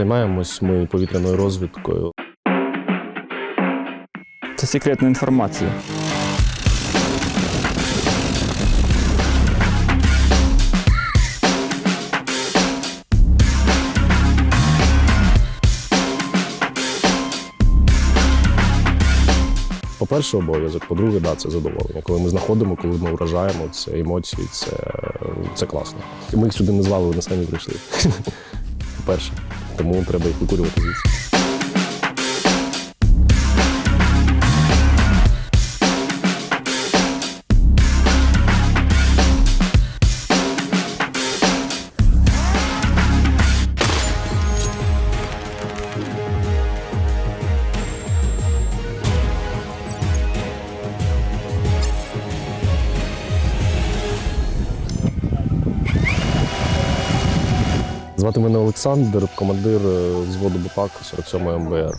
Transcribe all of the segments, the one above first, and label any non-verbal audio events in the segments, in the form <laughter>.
Займаємось ми повітряною розвідкою. Це секретна інформація. По-перше, обов'язок, по-друге, да, це задоволення. Коли ми знаходимо, коли ми вражаємо, це емоції, це, це класно. Ми їх сюди не звали, вони самі прийшли. <laughs> По-перше, тому треба їх викурювати звідси. Звати мене Олександр, командир е, взводу БПАК 47 МБР.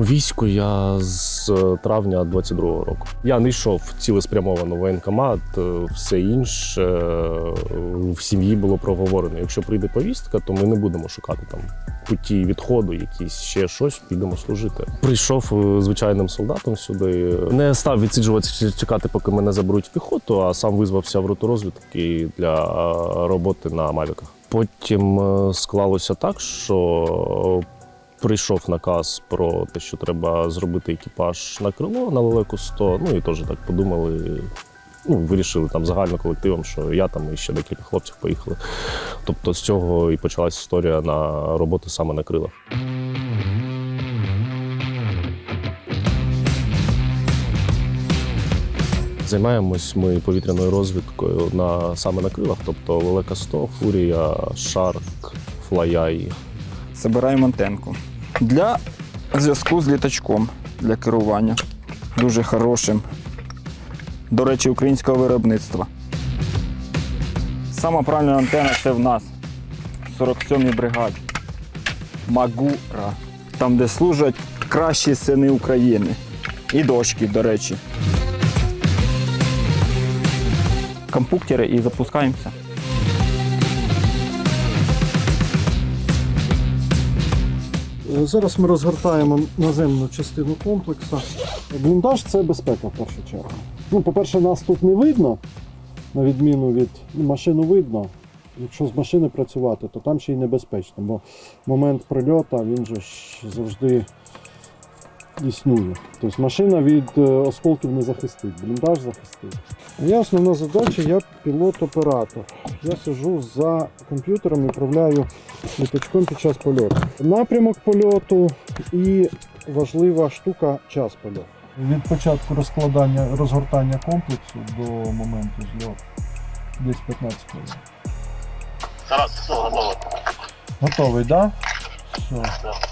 У війську я з е, травня 22-го року. Я не йшов цілеспрямовано в воєнкомат, е, все інше е, в сім'ї було проговорено. Якщо прийде повістка, то ми не будемо шукати там путі відходу, якісь ще щось, підемо служити. Прийшов звичайним солдатом сюди. Не став відсиджувати чи чекати, поки мене заберуть в піхоту, а сам визвався в роту розвідки для роботи на мавіках. Потім склалося так, що прийшов наказ про те, що треба зробити екіпаж на крило на лелеку 100. Ну і теж так подумали. Ну, вирішили там загально колективом, що я там і ще декілька хлопців поїхали. Тобто з цього і почалась історія на роботи саме на крилах. Займаємось ми повітряною розвідкою на саме на крилах, тобто Лелека 100, Фурія, Шарк, Флаяй. Забираємо антенку. Для зв'язку з літачком для керування. Дуже хорошим. До речі, українського виробництва. Сама правильна антена це в нас. 47-й бригаді. Магура. Там, де служать кращі сини України. І дочки, до речі. Компуктери і запускаємося. Зараз ми розгортаємо наземну частину комплексу. Бліндаж це безпека в першу чергу. Ну, по-перше, нас тут не видно, на відміну від ну, машину видно. Якщо з машини працювати, то там ще й небезпечно, бо момент прильоту він же ж завжди існує. Тобто машина від е, осколків не захистить, бліндаж захистить. Моя основна задача я пілот-оператор. Я сижу за комп'ютером і управляю літачком під час польоту. Напрямок польоту і важлива штука час польоту. Від початку розкладання розгортання комплексу до моменту зльоту десь 15 хвилин. Зараз все, готово. Готовий, так? Да? Все.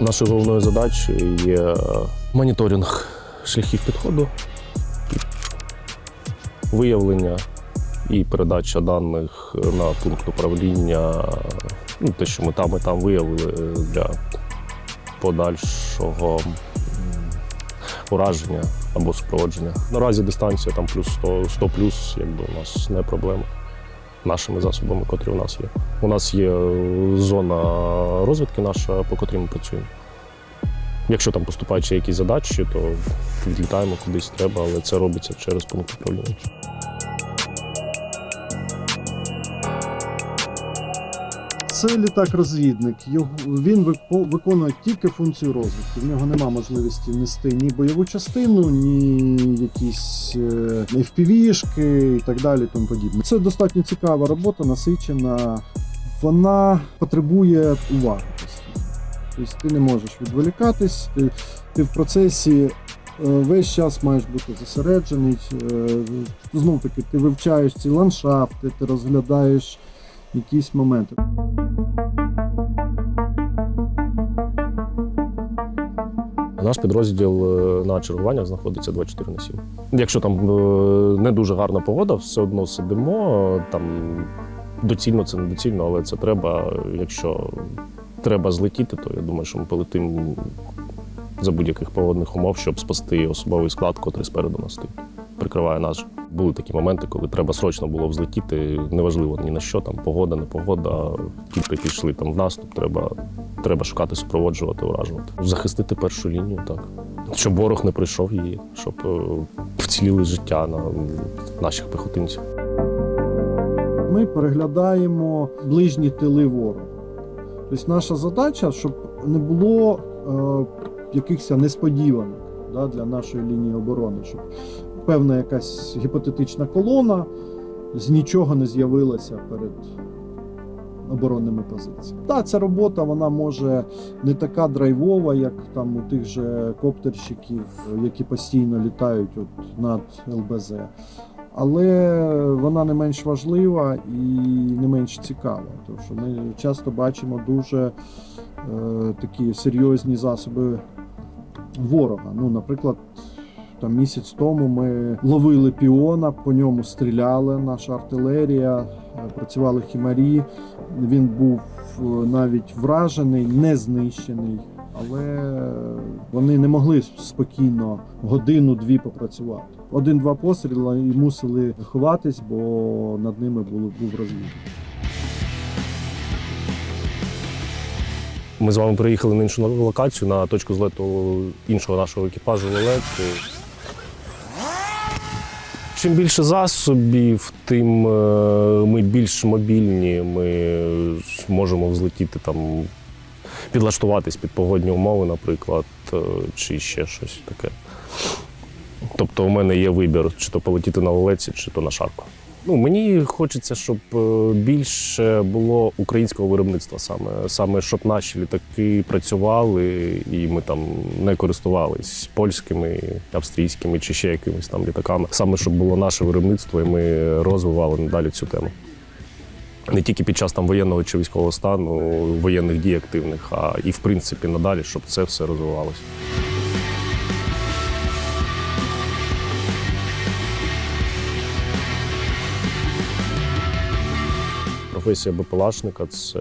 Нашою головною задачею є моніторинг шляхів підходу, виявлення і передача даних на пункт управління. Ну, те, що ми там і там виявили для подальшого ураження або супроводження. Наразі дистанція там плюс 100, 100 плюс, якби у нас не проблема нашими засобами, котрі у нас є. У нас є е, зона розвідки наша, по котрій ми працюємо. Якщо там поступають якісь задачі, то відлітаємо кудись треба, але це робиться через пункт управління. Це літак-розвідник. Він виконує тільки функцію розвідки. В нього немає можливості нести ні бойову частину, ні якісь е, FPV-шки і так далі. Тому подібне. Це достатньо цікава робота, насичена. Вона потребує уваги. Тобто ти не можеш відволікатись, ти, ти в процесі е, весь час маєш бути зосереджений. Знов таки, ти вивчаєш ці ландшафти, ти розглядаєш якісь моменти. Наш підрозділ е, на чергуваннях знаходиться 24 на 7. Якщо там е, не дуже гарна погода, все одно сидимо, там доцільно це не доцільно, але це треба. Якщо треба злетіти, то я думаю, що ми полетимо за будь-яких погодних умов, щоб спасти особовий склад, котрий спереду нас стоїть. Прикриває нас. Були такі моменти, коли треба срочно було взлетіти. Неважливо ні на що, там погода, не погода. Тільки пішли там в наступ. Треба, треба шукати, супроводжувати, уражувати. Захистити першу лінію, так. Щоб ворог не прийшов її, щоб е, вціліли життя на наших пехотинців. Ми переглядаємо ближні тили ворога. Тобто наша задача, щоб не було е, якихось несподіванок да, для нашої лінії оборони, щоб певна якась гіпотетична колона з нічого не з'явилася перед оборонними позиціями. Так, ця робота вона може не така драйвова, як там у тих же коптерщиків, які постійно літають от над ЛБЗ але вона не менш важлива і не менш цікава. Тому що ми часто бачимо дуже е, такі серйозні засоби ворога. Ну, наприклад, там місяць тому ми ловили піона, по ньому стріляли, наша артилерія, працювали хімарі. Він був е, навіть вражений, не знищений. Але вони не могли спокійно годину-дві попрацювати. Один-два постріли і мусили ховатись, бо над ними був, розвід. Ми з вами приїхали на іншу локацію на точку злету іншого нашого екіпажу Лелет. Чим більше засобів, тим е, ми більш мобільні, ми можемо взлетіти там, підлаштуватись під погодні умови, наприклад, е, чи ще щось таке. Тобто у мене є вибір, чи то полетіти на лелеці, чи то на шарку. Ну, мені хочеться, щоб е, більше було українського виробництва саме, саме щоб наші літаки працювали і ми там не користувались польськими, австрійськими чи ще якимись там літаками. Саме щоб було наше виробництво, і ми розвивали надалі цю тему. Не тільки під час там воєнного чи військового стану, воєнних дій активних, а і в принципі надалі, щоб це все розвивалося. Професія БПЛАшника це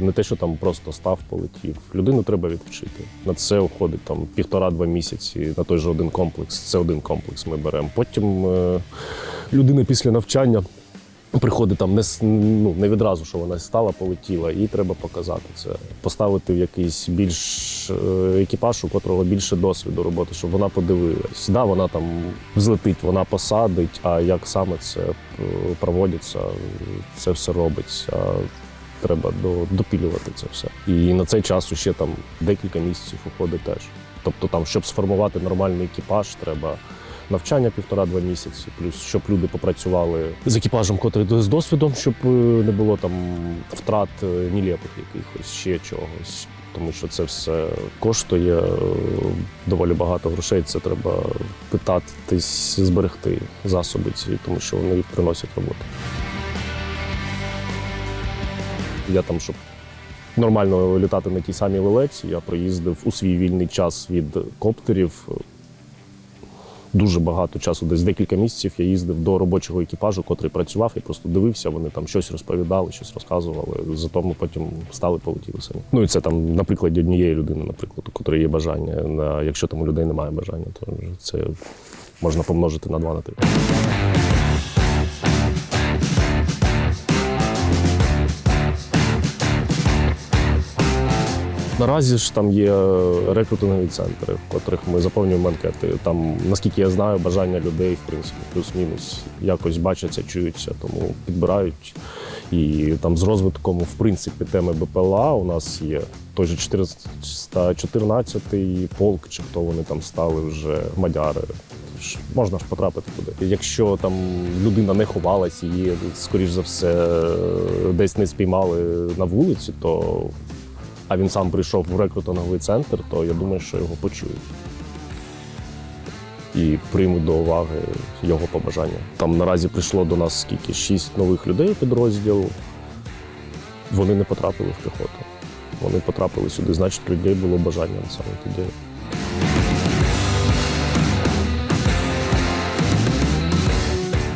не те, що там просто став, полетів. Людину треба відвчити. На це уходить там півтора-два місяці на той же один комплекс. Це один комплекс ми беремо. Потім е, людина після навчання приходить там не, ну, не відразу, що вона стала, полетіла, їй треба показати це, поставити в якийсь більш е, екіпаж, у котрого більше досвіду роботи, щоб вона подивилась. Да, вона там взлетить, вона посадить, а як саме це е, проводиться, це все робиться. Треба до- допілювати це все. І на цей час ще там декілька місяців уходить теж. Тобто, там, щоб сформувати нормальний екіпаж, треба навчання півтора-два місяці, плюс щоб люди попрацювали з екіпажем, котрий з досвідом, щоб е, не було там втрат е, нілепих якихось ще чогось. Тому що це все коштує е, доволі багато грошей. Це треба питатись зберегти засоби ці, тому що вони приносять роботу. Я там, щоб нормально літати на тій самій лелеці, я проїздив у свій вільний час від коптерів. Дуже багато часу, десь декілька місяців я їздив до робочого екіпажу, котрий працював, і просто дивився, вони там щось розповідали, щось розказували. Зато ми потім стали полетіли самі. Ну і це там на прикладі однієї людини, наприклад, у котрої є бажання. Якщо там у людей немає бажання, то це можна помножити на два на три. Наразі ж там є рекрутингові центри, в котрих ми заповнюємо анкети. Там, наскільки я знаю, бажання людей, в принципі, плюс-мінус якось бачаться, чуються, тому підбирають. І там з розвитком, в принципі, теми БПЛА у нас є той же 414-й полк, чи хто вони там стали вже мадяри. Можна ж потрапити туди. Якщо там людина не ховалась, її, скоріш за все, десь не спіймали на вулиці, то а він сам прийшов в рекрутинговий центр, то я думаю, що його почують. І приймуть до уваги його побажання. Там наразі прийшло до нас скільки? Шість нових людей у підрозділ. Вони не потрапили в піхоту. Вони потрапили сюди, значить, людей було бажання саме тоді.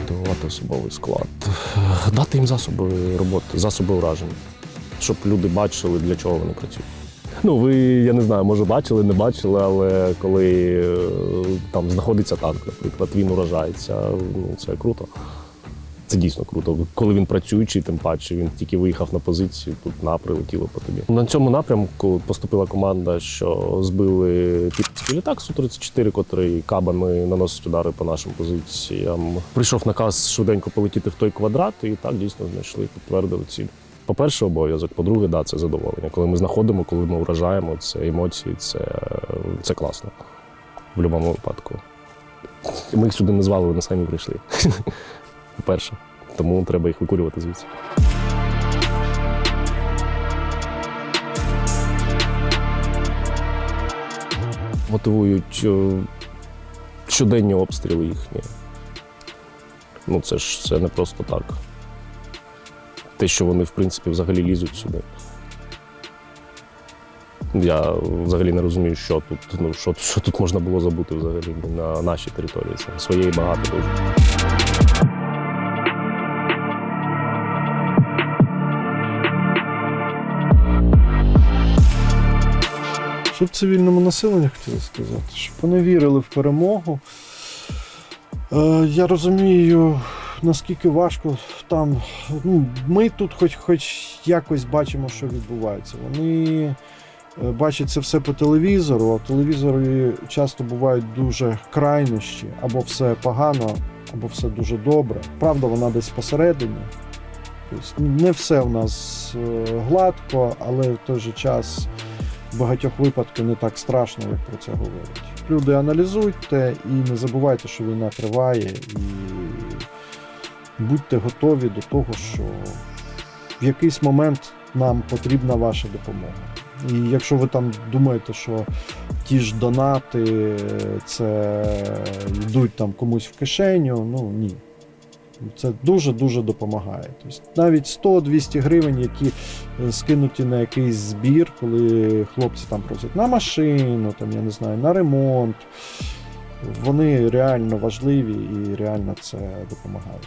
Готувати особовий склад. Дати їм засоби роботи, засоби ураження, щоб люди бачили, для чого вони працюють. Ну, ви, я не знаю, може бачили, не бачили, але коли е, там знаходиться танк, наприклад, він уражається, ну це круто. Це дійсно круто. Коли він працюючий, тим паче він тільки виїхав на позицію, тут на прилетіло по тобі. На цьому напрямку поступила команда, що збили піпський літак Су-34, котрий кабами наносить удари по нашим позиціям. Прийшов наказ швиденько полетіти в той квадрат, і так дійсно знайшли, підтвердили ціль. По-перше, обов'язок, по-друге, да, це задоволення. Коли ми знаходимо, коли ми вражаємо, це емоції, це, це класно. В будь-якому випадку. Ми їх сюди не звали, вони самі прийшли. <laughs> По-перше. Тому треба їх викурювати звідси. Мотивують е, щоденні обстріли їхні. Ну, це ж це не просто так. Те, що вони, в принципі, взагалі лізуть сюди. Я взагалі не розумію, що тут, ну, що, що тут можна було забути взагалі на нашій території. Своєї багато дуже. Щоб цивільному населенню хотілося сказати, щоб вони вірили в перемогу. Е, я розумію, наскільки важко там. Ну, ми тут хоч, хоч якось бачимо, що відбувається. Вони е, бачать це все по телевізору, а в часто бувають дуже крайнощі, або все погано, або все дуже добре. Правда, вона десь посередині. Тобто не все в нас е, гладко, але в той же час в багатьох випадках не так страшно, як про це говорять. Люди аналізуйте і не забувайте, що війна триває, і будьте готові до того, що в якийсь момент нам потрібна ваша допомога. І якщо ви там думаєте, що ті ж донати це йдуть там комусь в кишеню, ну ні. Це дуже-дуже допомагає. Тобто навіть 100-200 гривень, які е, скинуті на якийсь збір, коли хлопці там просять на машину, там, я не знаю, на ремонт, вони реально важливі і реально це допомагає.